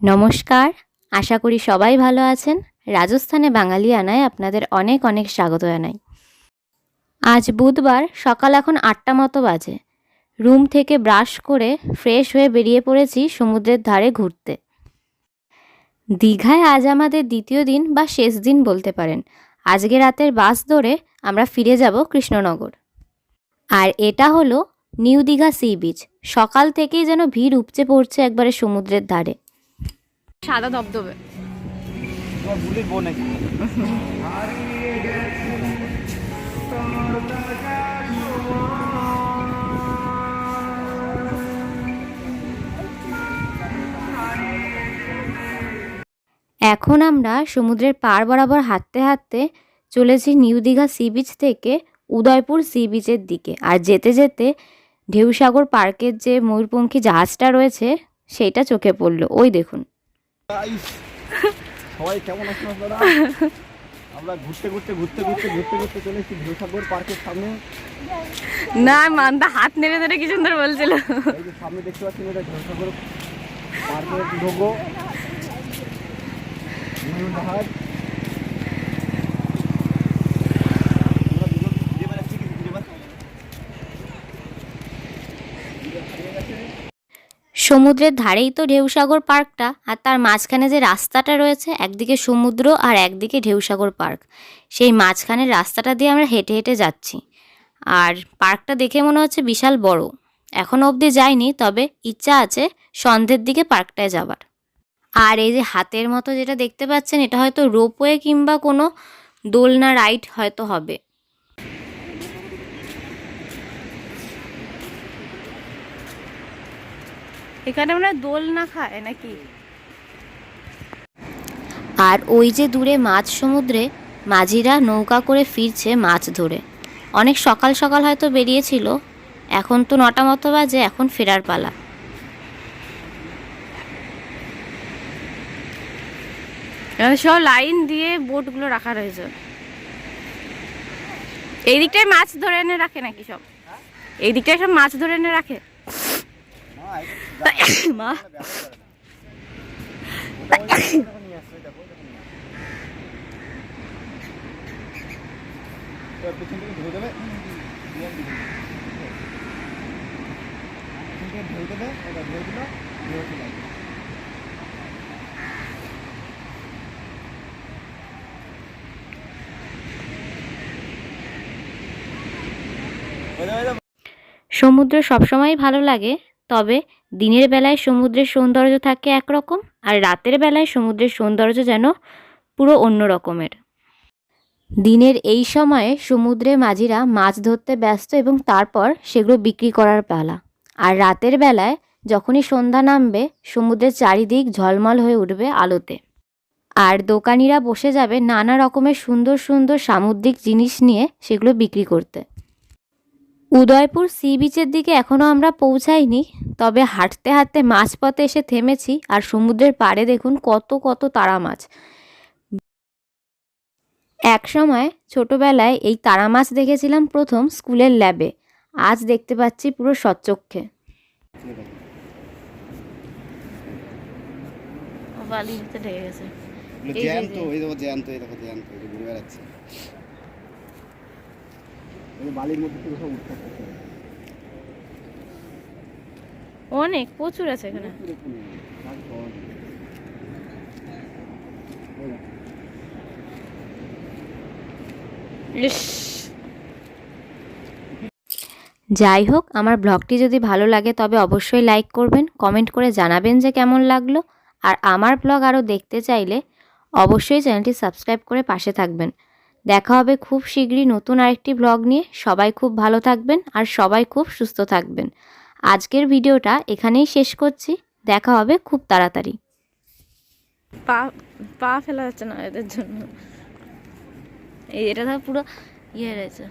নমস্কার, আশা করি সবাই ভালো আছেন। রাজস্থানে বাঙালি আনায় আপনাদের অনেক অনেক স্বাগত জানাই। আজ বুধবার সকাল এখন আটটা মতো বাজে। রুম থেকে ব্রাশ করে ফ্রেশ হয়ে বেরিয়ে পড়েছি সমুদ্রের ধারে ঘুরতে। দীঘায় আজ আমাদের দ্বিতীয় দিন বা শেষ দিন বলতে পারেন। আজকে রাতের বাস ধরে আমরা ফিরে যাব কৃষ্ণনগর। আর এটা হলো নিউ দীঘা সি বিচ। সকাল থেকেই যেন ভিড় উপচে পড়ছে একবারে সমুদ্রের ধারে। সাদা ধবধবে। এখন আমরা সমুদ্রের পার বরাবর হাঁটতে হাঁটতে চলেছি নিউ দীঘা সি বিচ থেকে উদয়পুর সি বিচের দিকে। আর যেতে যেতে ঢেউসাগর পার্কের যে ময়ূরপঙ্খী জাহাজটা রয়েছে সেইটা চোখে পড়ল। ওই দেখুন। সবাই কেমন আছেন আপনারা? আমরা ঘুরতে ঘুরতে ঘুরতে ঘুরতে ঘুরতে ঘুরতে চলে এসেছি ঢেউসাগর পার্কের সামনে। না মানটা হাত নেড়ে নেড়ে কি সুন্দর বলছিল। এই যে সামনে দেখতে পাচ্ছেন এটা ঢেউসাগর পার্কের লোগো ময়ূর জাহাজ আমরা দুজন ঘুরে বেড়াচ্ছি ঘুরে বেড়াচ্ছি সমুদ্রের ধারেই তো ঢেউসাগর পার্কটা, আর তার মাঝখানে যে রাস্তাটা রয়েছে, একদিকে সমুদ্র আর একদিকে ঢেউসাগর পার্ক। সেই মাঝখানের রাস্তাটা দিয়ে আমরা হেঁটে হেঁটে যাচ্ছি। আর পার্কটা দেখে মনে হচ্ছে বিশাল বড়। এখনও অবধি যাইনি, তবে ইচ্ছা আছে সন্ধ্যের দিকে পার্কটায় যাবার। আর এই যে হাতের মতো যেটা দেখতে পাচ্ছেন, এটা হয়তো রোপওয়ে কিংবা কোনো দোলনা রাইড হয়তো হবে। এখানে মনে হয় দোল না খায় নাকি? আর ওই যে দূরে মাঝ সমুদ্রে মাঝিরা নৌকা করে ফিরছে মাছ ধরে। অনেক সকাল সকাল হয়তো বেরিয়েছিল এখন তো নটা মতো বাজে এখন ফেরার পালা। সব লাইন দিয়ে বোটগুলো রাখা রয়েছে। এই দিকটায় মাছ ধরে এনে রাখে নাকি সব? এই দিকটায় সব মাছ ধরে এনে রাখে? দেখো। সমুদ্র সবসময়ই ভালো লাগে তবে দিনের বেলায় সমুদ্রের সৌন্দর্য থাকে একরকম আর রাতের বেলায় সমুদ্রের সৌন্দর্য যেন পুরো অন্য রকমের। দিনের এই সময়ে সমুদ্রে মাঝিরা মাছ ধরতে ব্যস্ত এবং তারপর সেগুলো বিক্রি করার পালা। আর রাতের বেলায় যখনই সন্ধ্যা নামবে, সমুদ্রের চারিদিক ঝলমল হয়ে উঠবে আলোতে। আর দোকানিরা বসে যাবে নানা রকমের সুন্দর সুন্দর সামুদ্রিক জিনিস নিয়ে সেগুলো বিক্রি করতে। উদয়পুর সি বিচের দিকে এখনও আমরা পৌঁছাইনি তবে হাঁটতে হাঁটতে মাঝপথে এসে থেমেছি আর সমুদ্রের পাড়ে দেখুন কত কত তারা মাছ এক সময় ছোটবেলায় এই তারা মাছ দেখেছিলাম প্রথম স্কুলের ল্যাবে আজ দেখতে পাচ্ছি পুরো সচক্ষে বালির ভিতরে ঢেকে গেছে এই যে, জ্যান্ত। এই দেখো জ্যান্ত, এই দেখো জ্যান্ত, এই ঘুরে বেড়াচ্ছে। এই বালির মধ্যে থেকে সব উঠছে অনেক প্রচুর আছে এখানে। যাই হোক আমার ব্লগটি যদি ভালো লাগে তবে অবশ্যই লাইক করবেন কমেন্ট করে জানাবেন যে কেমন লাগল। আর আমার ব্লগ আরও দেখতে চাইলে অবশ্যই চ্যানেলটি সাবস্ক্রাইব করে পাশে থাকবেন। দেখা হবে খুব শীঘ্রই নতুন আরেকটি ব্লগ নিয়ে। সবাই খুব ভালো থাকবেন আর সবাই খুব সুস্থ থাকবেন। আজকের ভিডিওটা এখানেই শেষ করছি। দেখা হবে খুব তাড়াতাড়ি। পা পা ফেলা যাচ্ছে না এদের জন্য। এটা পুরো ইয়ে রয়েছে।